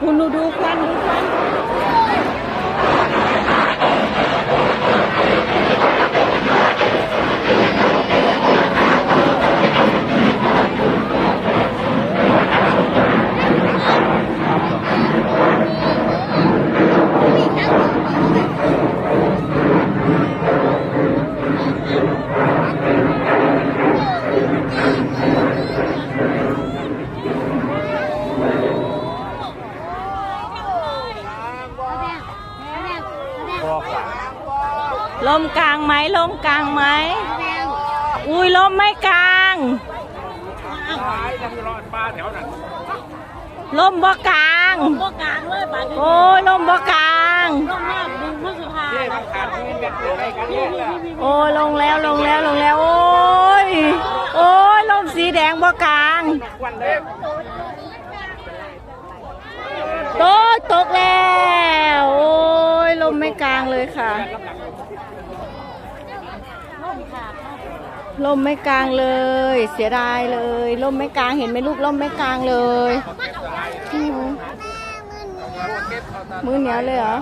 คุณดูดูควันดูควัน ลมกลางไหมลมกลางไหมอุ้ยลมไม่กลางลมบ่กลางพวกกลางเลยป่ะโอ้ยลมบ่กลางต้องแม่ดึงมือสุภาพโอ้ยลงแล้วลงแล้วลงแล้ว โอ้ยโอ้ยลมสีแดงบ่กลางโตกตกแล้ว โอ้ยล มไม่กลางเลยค่ะลมไม่กลางเลย เสียดายเลยลมไม่กลางเห็นไหมลูกลมไม่กลางเลยอืมมือเหนียวเลยเหรอ